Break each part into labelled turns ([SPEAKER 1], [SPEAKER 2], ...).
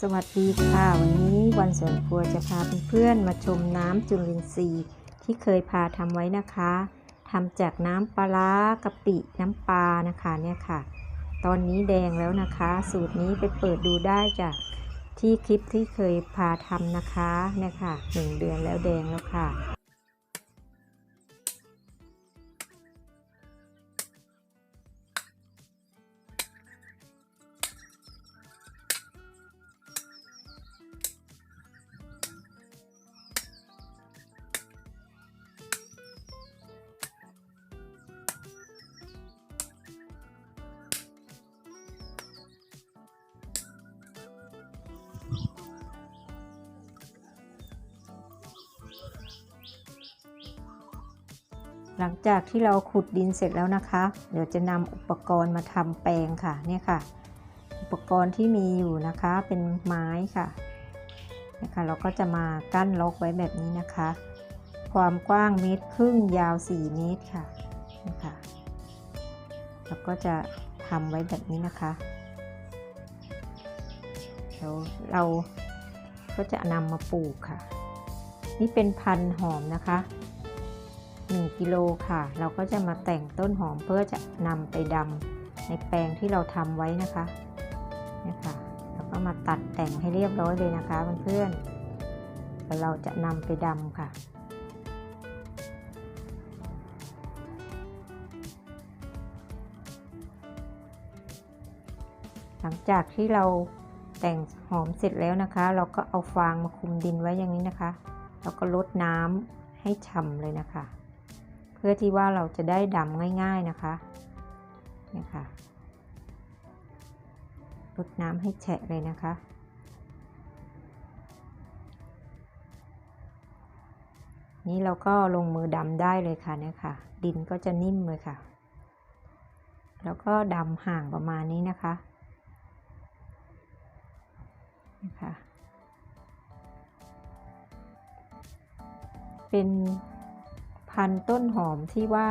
[SPEAKER 1] สวัสดีค่ะ วันนี้วันสวนครัวจะพาเพื่อนๆมาชมน้ำจุลินทรีย์ ที่เคยพาทำไว้นะคะทำจากน้ำปลาร้ากะปิน้ำปลานะคะเนี่ยค่ะ ตอนนี้แดงแล้วนะคะ สูตรนี้ไปเปิดดูได้จากที่คลิปที่เคยพาทำนะคะเนี่ยค่ะหนึ่งเดือนแล้วแดงแล้วค่ะ หลังจากที่เราขุดดินเสร็จแล้วนะคะ เดี๋ยวจะนำอุปกรณ์มาทำแปลงค่ะเนี่ยค่ะ อุปกรณ์ที่มีอยู่นะคะเป็นไม้ค่ะนะคะเราก็จะมากั้นล็อกไว้แบบนี้นะคะ ความกว้างเมตรครึ่งยาว 4 เมตรค่ะนะคะแล้วก็จะทำไว้แบบนี้นะคะ ดี๋ยวเราก็จะนำมาปลูกค่ะ นี่เป็นพันหอมนะคะ1กิโลค่ะ เราก็จะมาแต่งต้นหอมเพื่อจะนำไปดำในแปลงที่เราทำไว้นะคะนี่ค่ะแล้วก็มาตัดแต่งให้เรียบร้อยเลยนะคะเพื่อนๆแล้วเราจะนำไปดำค่ะหลังจากที่เรา แต่งหอมเสร็จแล้วนะคะ เราก็เอาฟางมาคุมดินไว้อย่างนี้นะคะ แล้วก็ลดน้ำให้ฉ่ำเลยนะคะ เพื่อที่ว่าเราจะได้ดำง่าย ๆนะคะนี่ค่ะลดน้ำให้แฉะเลยนะคะนี่เราก็ลงมือดำได้เลยค่ะเนี่ยค่ะ ดินก็จะนิ่มเลยค่ะ แล้วก็ดำห่างประมาณนี้นะคะ นะคะ เป็นพันธุ์ต้นหอมที่ว่า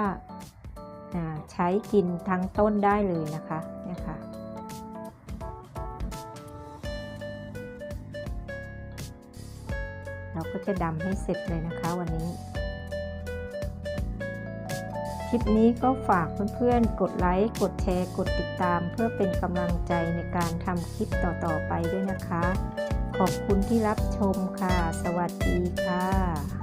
[SPEAKER 1] ใช้กินทั้งต้นได้เลยนะคะเนี่ยค่ะเราก็จะดำให้เสร็จเลยนะคะวันนี้ ลิปนี้ก็ฝากเพื่อนๆ กดไลค์ กดแชร์ กดติดตาม เพื่อเป็นกำลังใจในการทำคลิปต่อๆไปด้วยนะคะ ขอบคุณที่รับชมค่ะ สวัสดีค่ะ